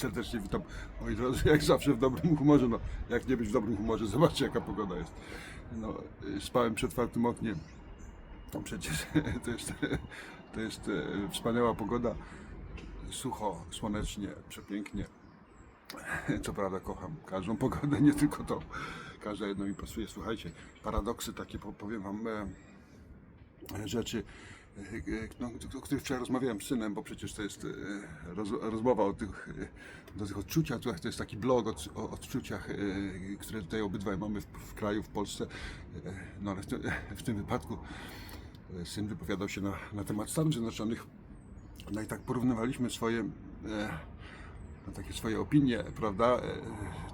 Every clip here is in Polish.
serdecznie witam moi drodzy, jak zawsze w dobrym humorze. No, jak nie być w dobrym humorze, zobaczcie jaka pogoda jest. No, y, spałem przed otwartym oknie. No, przecież to jest, to jest e, wspaniała pogoda. Sucho, słonecznie, przepięknie. Co prawda kocham każdą pogodę, nie tylko tą. Każda jedna mi pasuje. Słuchajcie, paradoksy takie, po- powiem wam, e, rzeczy, no, o których wczoraj rozmawiałem z synem, bo przecież to jest e, roz, rozmowa o tych, e, o tych odczuciach. To jest taki blog o, o odczuciach, e, które tutaj obydwaj mamy w, w kraju, w Polsce. No ale w, tym- w tym wypadku syn wypowiadał się na, na temat Stanów Zjednoczonych. No i tak porównywaliśmy swoje, no, takie swoje opinie, prawda?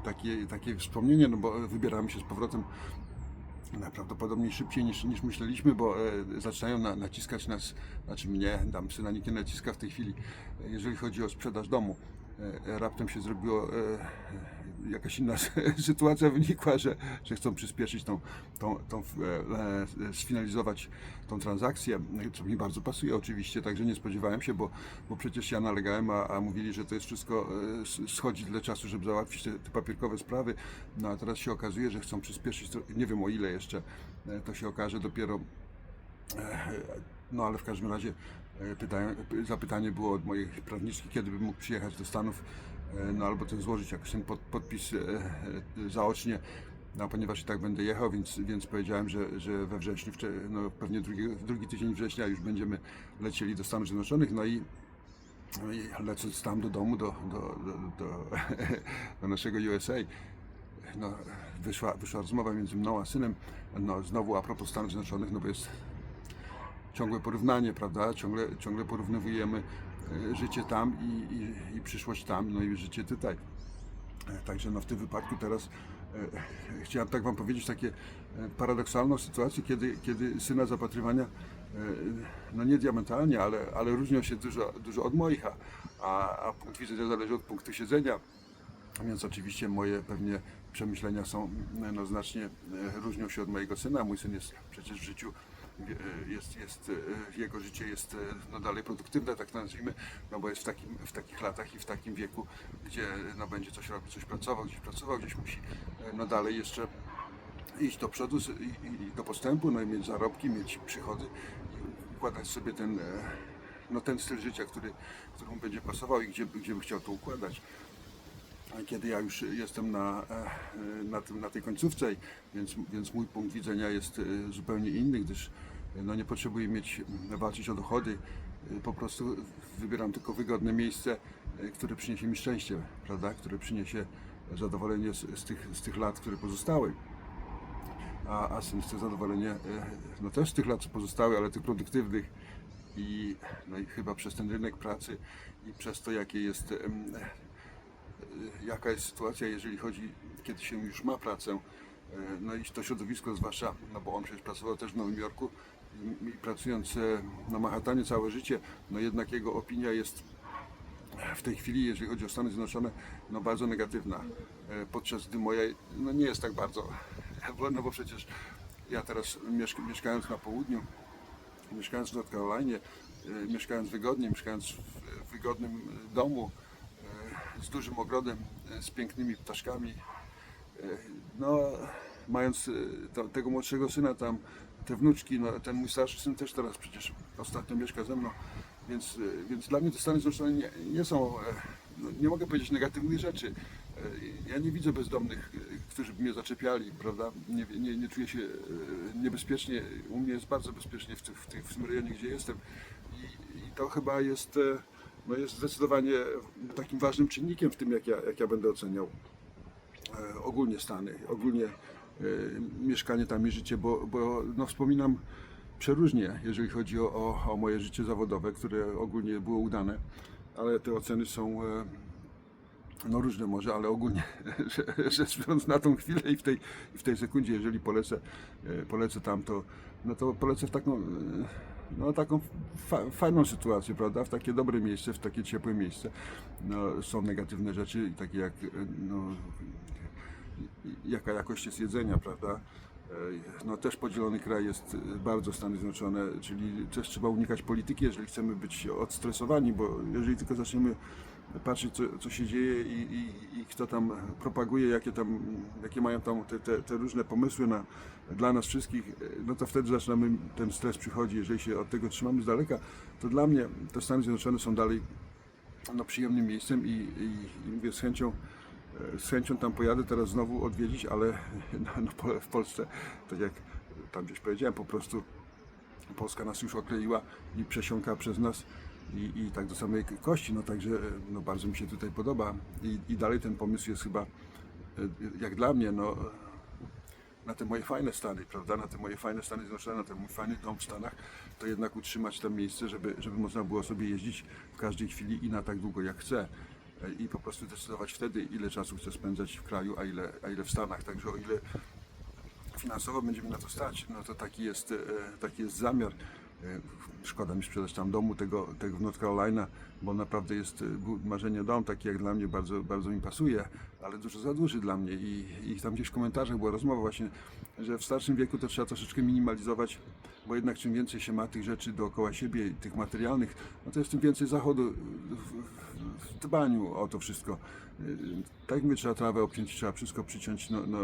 Takie, takie wspomnienie, no bo wybieramy się z powrotem najprawdopodobniej szybciej niż, niż myśleliśmy, bo e, zaczynają na, naciskać nas, znaczy mnie, dam syna nikt nie naciska w tej chwili, e, jeżeli chodzi o sprzedaż domu. E, raptem się zrobiło, e, e, jakaś inna sytuacja wynikła, że, że chcą przyspieszyć tą, tą, tą sfinalizować tą transakcję, co mi bardzo pasuje oczywiście, także nie spodziewałem się, bo, bo przecież ja nalegałem, a, a mówili, że to jest wszystko, schodzi tyle czasu, żeby załatwić te, te papierkowe sprawy, no a teraz się okazuje, że chcą przyspieszyć, nie wiem o ile jeszcze, to się okaże dopiero no ale w każdym razie e, zapytanie było od mojej prawniczki, kiedy bym mógł przyjechać do Stanów, e, no albo też złożyć jakiś ten pod, podpis e, zaocznie, no ponieważ i tak będę jechał, więc, więc powiedziałem, że, że we wrześniu, no pewnie drugi, drugi tydzień września już będziemy lecieli do Stanów Zjednoczonych, no i no lecąc tam do domu, do, do, do, do, do naszego USA, no, wyszła, wyszła rozmowa między mną a synem, no znowu a propos Stanów Zjednoczonych, no bo jest ciągłe porównanie, prawda? Ciągle, ciągle porównywujemy e, życie tam i, i, i przyszłość tam, no i życie tutaj. E, Także no w tym wypadku teraz e, chciałem tak Wam powiedzieć takie e, paradoksalną sytuację, kiedy, kiedy syna zapatrywania e, no nie diamentalnie, ale, ale różnią się dużo, dużo od moich, a, a, a punkt widzenia zależy od punktu siedzenia. Więc oczywiście moje pewnie przemyślenia są e, no, znacznie e, różnią się od mojego syna. Mój syn jest przecież w życiu, e, jest, jest, e, jego życie jest e, no, dalej produktywne, tak to nazwijmy, no bo jest w, takim, w takich latach i w takim wieku, gdzie no, będzie coś robił, coś pracował, gdzieś pracował, gdzieś musi e, no, dalej jeszcze iść do przodu i, i, do postępu, no i mieć zarobki, mieć przychody układać sobie ten, e, no, ten styl życia, który, który mu będzie pasował i gdzie, gdzie by chciał to układać. Kiedy ja już jestem na, e, na, tym, na tej końcówce, więc, więc mój punkt widzenia jest e, zupełnie inny, gdyż e, no, nie potrzebuję mieć, m, walczyć o dochody, po prostu wybieram tylko wygodne miejsce, które przyniesie mi szczęście, prawda? które przyniesie zadowolenie z, z, tych, z tych lat, które pozostały. A, a syn chce zadowolenie no też z tych lat, co pozostały, ale tych produktywnych i, no i chyba przez ten rynek pracy i przez to, jakie jest jaka jest sytuacja, jeżeli chodzi, kiedy się już ma pracę, e, no i to środowisko zwłaszcza, no bo on przecież pracował też w Nowym Jorku i, i pracując e, na Manhattanie całe życie, no jednak jego opinia jest w tej chwili, jeżeli chodzi o Stany Zjednoczone, no bardzo negatywna, E, podczas gdy moja no nie jest tak bardzo, no bo przecież ja teraz mieszk mieszkając na południu, mieszkając w North Carolinie, e, mieszkając wygodnie, mieszkając w, wygodnym e, domu, e, z dużym ogrodem, e, z pięknymi ptaszkami, e, no mając e, to, tego młodszego syna tam, te wnuczki, no ten mój starszy syn też teraz przecież ostatnio mieszka ze mną, więc, więc dla mnie te Stany Zjednoczone nie, nie są, no, nie mogę powiedzieć negatywnych rzeczy. Ja nie widzę bezdomnych, którzy by mnie zaczepiali, prawda? Nie, nie, nie czuję się niebezpiecznie. U mnie jest bardzo bezpiecznie w, tych, w, tych, w tym rejonie, gdzie jestem. I, i to chyba jest, no jest zdecydowanie takim ważnym czynnikiem w tym, jak ja, jak ja będę oceniał e, ogólnie Stany, ogólnie e, mieszkanie tam i życie, bo, bo no, wspominam przeróżnie, jeżeli chodzi o, o, moje życie zawodowe, które ogólnie było udane, ale te oceny są e, no różne może, ale ogólnie rzecz biorąc na tą chwilę i w tej, w tej sekundzie, jeżeli polecę, e, polecę tam, to, no to polecę w taką, e, no, taką fa, fajną sytuację, prawda? W takie dobre miejsce, w takie ciepłe miejsce. No, są negatywne rzeczy, takie jak e, no, jaka jakość jest jedzenia, prawda? No też podzielony kraj jest bardzo Stany Zjednoczone, czyli też trzeba unikać polityki, jeżeli chcemy być odstresowani, bo jeżeli tylko zaczniemy patrzeć, co, co się dzieje i, i, i kto tam propaguje, jakie tam, jakie mają tam te, te, te różne pomysły na, dla nas wszystkich, no to wtedy zaczynamy, ten stres przychodzi, jeżeli się od tego trzymamy z daleka, to dla mnie te Stany Zjednoczone są dalej no, przyjemnym miejscem i, i, i mówię z chęcią, e, z chęcią tam pojadę teraz znowu odwiedzić, ale no, no, w Polsce, tak jak tam gdzieś powiedziałem, po prostu Polska nas już okleiła i przesiąka przez nas i, i tak do samej kości, no także e, no, bardzo mi się tutaj podoba i, i dalej ten pomysł jest chyba, e, jak dla mnie, no na te moje fajne Stany, prawda, na te moje fajne Stany Zjednoczone, na ten mój fajny dom w Stanach, to jednak utrzymać tam miejsce, żeby, żeby można było sobie jeździć w każdej chwili i na tak długo jak chcę. E, I po prostu decydować wtedy, ile czasu chcę spędzać w kraju, a ile, a ile w Stanach. Także o ile finansowo będziemy na to stać, no to taki jest, taki jest zamiar. E, Szkoda mi sprzedać tam domu tego, tego w North Carolina, bo naprawdę jest e, marzenie dom, taki jak dla mnie, bardzo, bardzo mi pasuje, ale dużo za duży dla mnie. I, i tam gdzieś w komentarzach była rozmowa właśnie, że w starszym wieku to trzeba troszeczkę minimalizować, bo jednak czym więcej się ma tych rzeczy dookoła siebie, tych materialnych, no to jest tym więcej zachodu w, w, dbaniu o to wszystko. Y, Tak jak mówię, trzeba trawę obciąć, trzeba wszystko przyciąć. No, no,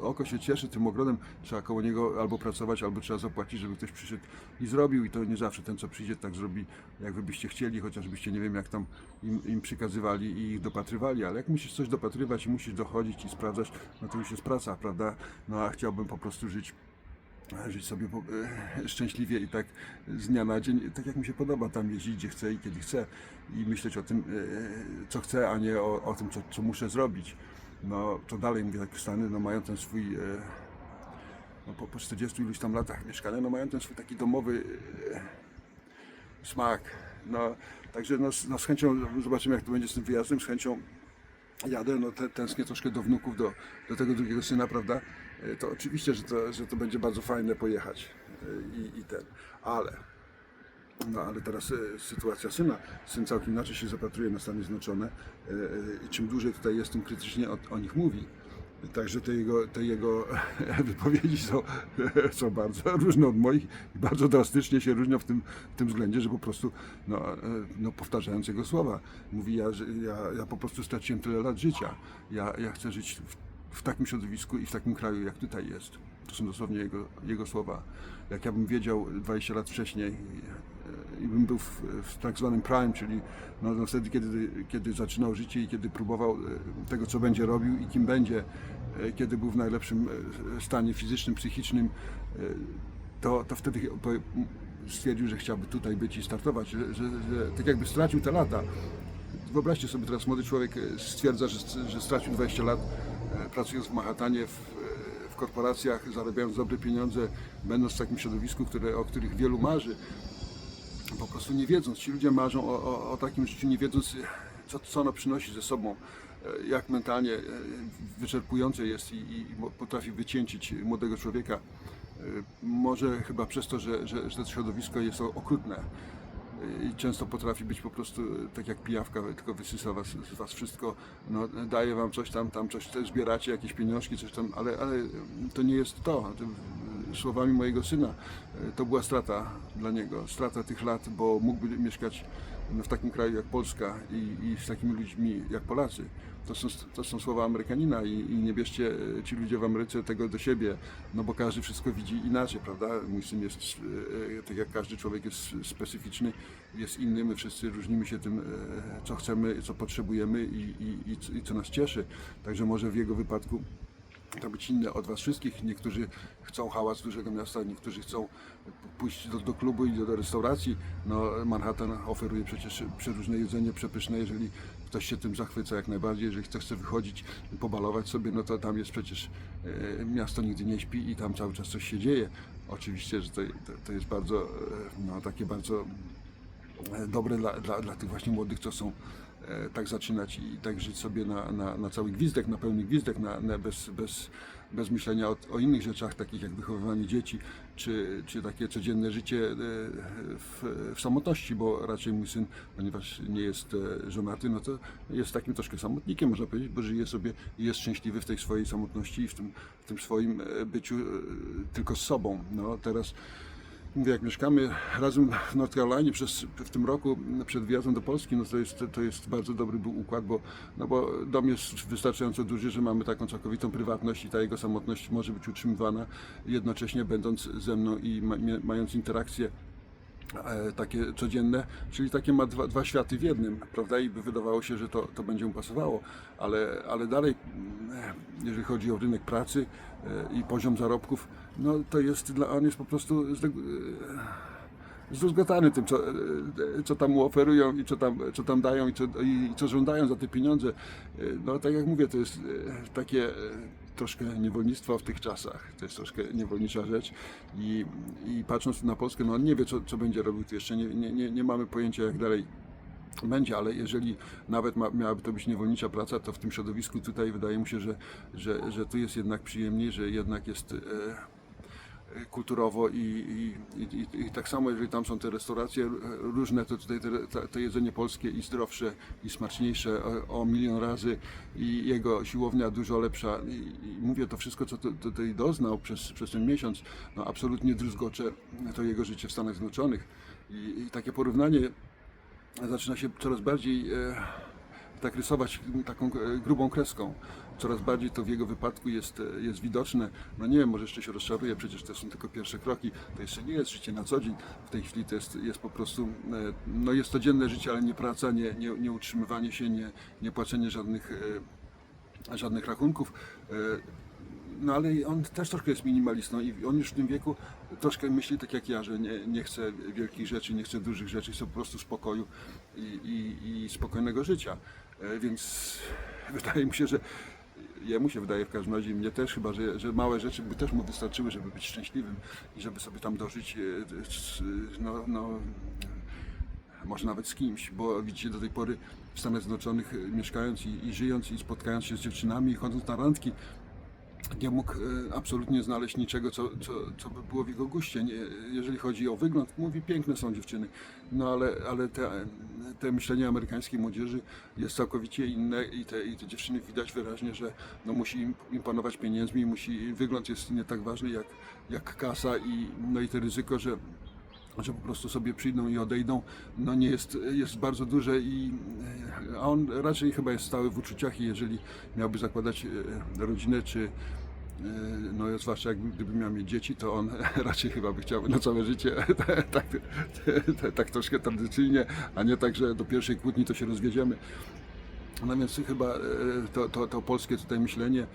oko się cieszy tym ogrodem, trzeba koło niego albo pracować, albo trzeba zapłacić, żeby ktoś przyszedł i zrobił. I to nie zawsze ten, co przyjdzie, tak zrobi, jak wy byście chcieli, chociażbyście nie wiem, jak tam im, im przykazywali i ich dopatrywali. Ale jak musisz coś dopatrywać i musisz dochodzić i sprawdzać, no to już jest praca, prawda? No a chciałbym po prostu żyć żyć sobie e, szczęśliwie i tak z dnia na dzień, tak jak mi się podoba, tam jeździć gdzie chcę i kiedy chcę i myśleć o tym, e, co chcę, a nie o, o tym, co, co muszę zrobić. No to dalej mówię, tak Stany no, mają ten swój, e, no, po, po 40 iluś tam latach mieszkania, no mają ten swój taki domowy smak. No, także no, no, z chęcią zobaczymy, jak to będzie z tym wyjazdem, z chęcią jadę, no te, tęsknię troszkę do wnuków, do, do tego drugiego syna, prawda? E, To oczywiście, że to, że to będzie bardzo fajne pojechać e, i, i ten, ale no ale teraz e, sytuacja syna, syn całkiem inaczej się zapatruje na Stany Zjednoczone i czym dłużej tutaj jest, tym krytycznie o, o nich mówi. Także te jego, te jego wypowiedzi są, są bardzo różne od moich i bardzo drastycznie się różnią w tym, w tym względzie, że po prostu no, no, powtarzając jego słowa, mówi ja, ja, ja po prostu straciłem tyle lat życia. Ja, ja chcę żyć w, w takim środowisku i w takim kraju, jak tutaj jest. To są dosłownie jego, jego słowa. Jak ja bym wiedział 20 lat wcześniej e, i bym był w, w tak zwanym prime, czyli no, no wtedy, kiedy, kiedy zaczynał życie i kiedy próbował e, tego, co będzie robił i kim będzie, e, kiedy był w najlepszym stanie fizycznym, psychicznym, to, to wtedy stwierdził, że chciałby tutaj być i startować, że, że, że tak jakby stracił te lata. Wyobraźcie sobie teraz, młody człowiek stwierdza, że, że stracił 20 lat pracując w Manhattanie, w, e, w korporacjach, zarabiając dobre pieniądze, będąc w takim środowisku, które, o których wielu marzy po prostu nie wiedząc, ci ludzie marzą o, o, o takim życiu, nie wiedząc, co, co ono przynosi ze sobą, e, jak mentalnie e, wyczerpujące jest i, i potrafi wycięcić młodego człowieka. E, Może chyba przez to, że, że, że to środowisko jest okrutne e, i często potrafi być po prostu e, tak jak pijawka, tylko wysysa was, z was wszystko, no, daje wam coś tam, tam coś zbieracie, jakieś pieniążki, coś tam, ale, ale to nie jest to. Słowami mojego syna, e, to była strata dla niego, strata tych lat, bo mógłby mieszkać w takim kraju jak Polska i, i z takimi ludźmi jak Polacy. To są, to są słowa Amerykanina i, i nie bierzcie e, ci ludzie w Ameryce tego do siebie, no bo każdy wszystko widzi inaczej, prawda? Mój syn jest, e, tak jak każdy człowiek jest specyficzny, jest inny, my wszyscy różnimy się tym, co chcemy, co potrzebujemy i, i, i co nas cieszy. Także może w jego wypadku to być inne od Was wszystkich. Niektórzy chcą hałas dużego miasta, niektórzy chcą pójść do, do klubu i do, do restauracji. No, Manhattan oferuje przecież przeróżne jedzenie przepyszne, jeżeli ktoś się tym zachwyca jak najbardziej, jeżeli ktoś chce wychodzić, pobalować sobie, no to tam jest przecież e, miasto nigdy nie śpi i tam cały czas coś się dzieje. Oczywiście, że to, to, to jest bardzo, e, no, takie bardzo e, dobre dla, dla, dla tych właśnie młodych, co są tak zaczynać i tak żyć sobie na, na, na cały gwizdek, na pełny gwizdek, na, na bez, bez, bez myślenia o, o innych rzeczach, takich jak wychowywanie dzieci, czy, czy takie codzienne życie e, w, w samotności, bo raczej mój syn, ponieważ nie jest e, żonaty, no to jest takim troszkę samotnikiem, można powiedzieć, bo żyje sobie i jest szczęśliwy w tej swojej samotności i w tym, w tym swoim e, byciu e, tylko z sobą. No teraz mówię, jak mieszkamy razem w North Carolina przez, w tym roku przed wyjazdem do Polski, no to jest, to jest bardzo dobry był układ, bo, no bo dom jest wystarczająco duży, że mamy taką całkowitą prywatność i ta jego samotność może być utrzymywana jednocześnie będąc ze mną i ma, mając interakcje e, takie codzienne, czyli takie ma dwa, dwa światy w jednym, prawda? I by wydawało się, że to, to będzie mu pasowało, ale, ale dalej, mm, jeżeli chodzi o rynek pracy e, i poziom zarobków, no to jest dla, on jest po prostu e, zdruzgotany tym, co, e, co tam mu oferują i co tam, co tam dają i co, i co żądają za te pieniądze. E, No tak jak mówię, to jest e, takie e, troszkę niewolnictwa w tych czasach. To jest troszkę niewolnicza rzecz i, i patrząc na Polskę, no on nie wie, co, co będzie robił tu jeszcze, nie, nie, nie, nie mamy pojęcia, jak dalej będzie, ale jeżeli nawet ma, miałaby to być niewolnicza praca, to w tym środowisku tutaj wydaje mi się, że, że, że tu jest jednak przyjemniej, że jednak jest e, kulturowo i, i, i, i, tak samo, jeżeli tam są te restauracje różne, to tutaj te, to jedzenie polskie i zdrowsze i smaczniejsze o, o milion razy i jego siłownia dużo lepsza. I, i mówię to wszystko, co tutaj doznał przez, przez ten miesiąc, no absolutnie druzgocze to jego życie w Stanach Zjednoczonych. I, i takie porównanie zaczyna się coraz bardziej e, tak rysować taką e, grubą kreską. Coraz bardziej to w jego wypadku jest, e, jest widoczne. No nie wiem, może jeszcze się rozczaruje, przecież to są tylko pierwsze kroki. To jeszcze nie jest życie na co dzień. W tej chwili to jest, jest po prostu, e, no jest codzienne życie, ale nie praca, nie, nie, nie utrzymywanie się, nie, nie płacenie żadnych, żadnych rachunków. No ale on też troszkę jest minimalistą i on już w tym wieku troszkę myśli tak jak ja, że nie, nie chce wielkich rzeczy, nie chce dużych rzeczy, chce po prostu spokoju i, i, i spokojnego życia. E, Więc wydaje mi się, że jemu się wydaje w każdym razie, mnie też chyba, że, że małe rzeczy by też mu wystarczyły, żeby być szczęśliwym i żeby sobie tam dożyć e, no, no, może nawet z kimś, bo widzicie do tej pory w Stanach Zjednoczonych e, mieszkając i, i żyjąc i spotkając się z dziewczynami i chodząc na randki, nie mógł e, absolutnie znaleźć niczego, co, co, co by było w jego guście. Nie, jeżeli chodzi o wygląd, mówi, piękne są dziewczyny, no ale, ale te, te myślenie amerykańskiej młodzieży jest całkowicie inne i te, i te dziewczyny widać wyraźnie, że no, musi im imponować pieniędzmi, musi, wygląd jest nie tak ważny jak, jak kasa i, no i to ryzyko, że że po prostu sobie przyjdą i odejdą, no nie jest, jest bardzo duże i a on raczej chyba jest stały w uczuciach i jeżeli miałby zakładać e, rodzinę, czy e, no zwłaszcza jakby gdyby miał mieć dzieci, to on raczej chyba by chciał na całe życie tak, tak, tak troszkę tradycyjnie, a nie tak, że do pierwszej kłótni to się rozwiedziemy. No więc chyba e, to, to, to polskie tutaj myślenie, e,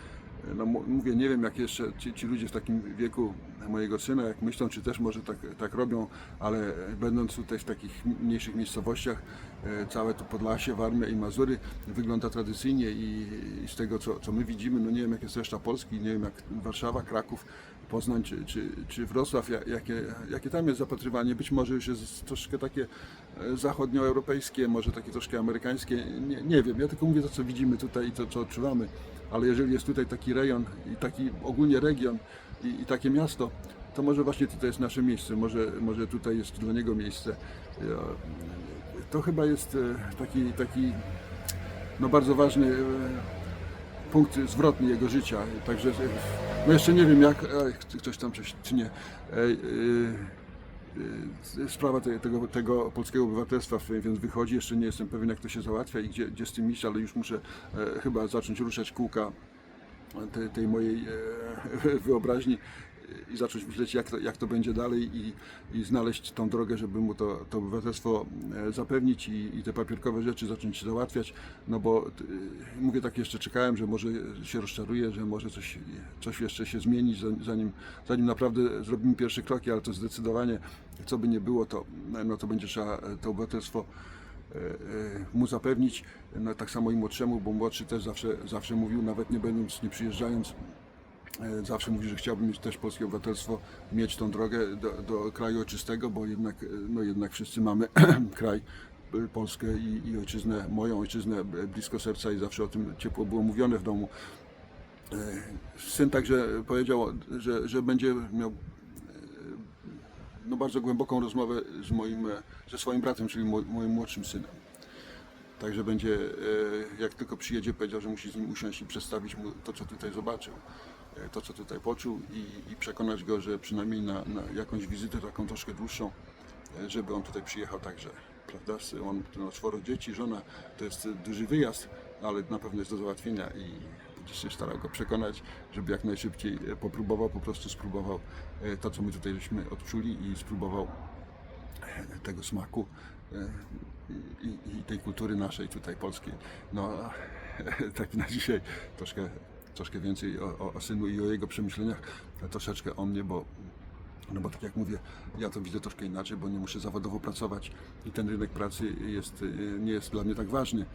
no mówię, nie wiem jak jeszcze ci, ci ludzie w takim wieku mojego syna, jak myślą, czy też może tak, tak robią, ale będąc tutaj w takich mniejszych miejscowościach, e, całe to Podlasie, Warmia i Mazury wygląda tradycyjnie i, i z tego co, co my widzimy, no nie wiem jak jest reszta Polski, nie wiem jak Warszawa, Kraków, Poznań czy, czy, czy Wrocław, ja- jakie, jakie tam jest zapatrywanie, być może już jest troszkę takie e, zachodnioeuropejskie, może takie troszkę amerykańskie, nie, nie wiem, ja tylko mówię to co widzimy tutaj i to co odczuwamy, ale jeżeli jest tutaj taki rejon i taki ogólnie region i, i takie miasto, to może właśnie tutaj jest nasze miejsce, może, może tutaj jest dla niego miejsce. To chyba jest e, taki, taki no bardzo ważny e, punkt zwrotny jego życia. Także e, no jeszcze nie wiem jak, czy ktoś tam coś czy nie. E, e, Sprawa te- tego, tego polskiego obywatelstwa, więc wychodzi, jeszcze nie jestem pewien jak to się załatwia i gdzie, gdzie z tym iść, ale już muszę e, chyba zacząć ruszać kółka tej, tej mojej e, wyobraźni i zacząć myśleć, jak to, jak to będzie dalej i, i znaleźć tą drogę, żeby mu to, to obywatelstwo e, zapewnić i, i te papierkowe rzeczy zacząć załatwiać, no bo t- mówię tak jeszcze czekałem, że może się rozczaruję, że może coś, coś jeszcze się zmienić, za- zanim, zanim naprawdę zrobimy pierwsze kroki, ale to zdecydowanie, co by nie było, to, no to będzie trzeba e, to obywatelstwo e, e, mu zapewnić, no, tak samo i młodszemu, bo młodszy też zawsze, zawsze mówił, nawet nie będąc, nie przyjeżdżając, e, zawsze mówi, że chciałby mieć też polskie obywatelstwo, mieć tą drogę do, do kraju ojczystego, bo jednak, e, no jednak wszyscy mamy kraj, e, Polskę i, i ojczyznę, moją ojczyznę e, blisko serca i zawsze o tym ciepło było mówione w domu. E, Syn także powiedział, że, że będzie miał no, bardzo głęboką rozmowę z moim, e, ze swoim bratem, czyli mo- moim młodszym synem. Także będzie, e, jak tylko przyjedzie, powiedział, że musi z nim usiąść i przedstawić mu to, co tutaj zobaczył, e, to, co tutaj poczuł i, i przekonać go, że przynajmniej na, na jakąś wizytę taką troszkę dłuższą, e, żeby on tutaj przyjechał także. Prawda? On ma czworo dzieci, żona, to jest duży wyjazd, ale na pewno jest do załatwienia i będziesz się starał go przekonać, żeby jak najszybciej popróbował, po prostu spróbował to, co my tutaj żeśmy odczuli i spróbował tego smaku i, i, tej kultury naszej tutaj polskiej. No, tak na dzisiaj troszkę, troszkę więcej o, o, synu i o jego przemyśleniach, troszeczkę o mnie, bo no bo tak jak mówię, ja to widzę troszkę inaczej, bo nie muszę zawodowo pracować i ten rynek pracy jest, y, nie jest dla mnie tak ważny.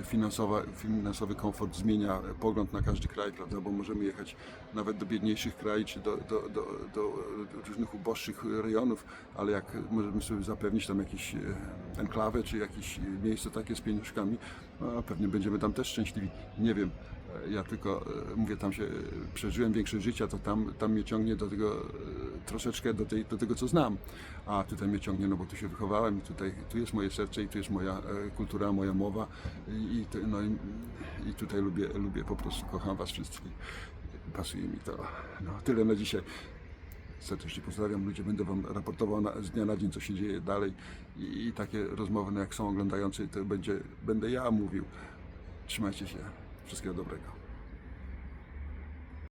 Y, Finansowa, finansowy komfort zmienia pogląd na każdy kraj, prawda, bo możemy jechać nawet do biedniejszych krajów, czy do, do, do, do różnych uboższych rejonów, ale jak możemy sobie zapewnić tam jakieś y, enklawę, czy jakieś miejsce takie z pieniążkami, no, pewnie będziemy tam też szczęśliwi. Nie wiem, ja tylko mówię, tam się przeżyłem większość życia, to tam, tam mnie ciągnie do tego troszeczkę do, tej, do tego, co znam. A tutaj mnie ciągnie, no bo tu się wychowałem tutaj, tu jest moje serce i tu jest moja e, kultura, moja mowa i, i, no, i, i tutaj lubię, lubię po prostu, kocham was wszystkich. Pasuje mi to. No, tyle na dzisiaj. Serdecznie pozdrawiam, ludzie będę wam raportował na, z dnia na dzień, co się dzieje dalej i, i takie rozmowy, no jak są oglądający, to będzie, będę ja mówił. Trzymajcie się. Wszystkiego dobrego.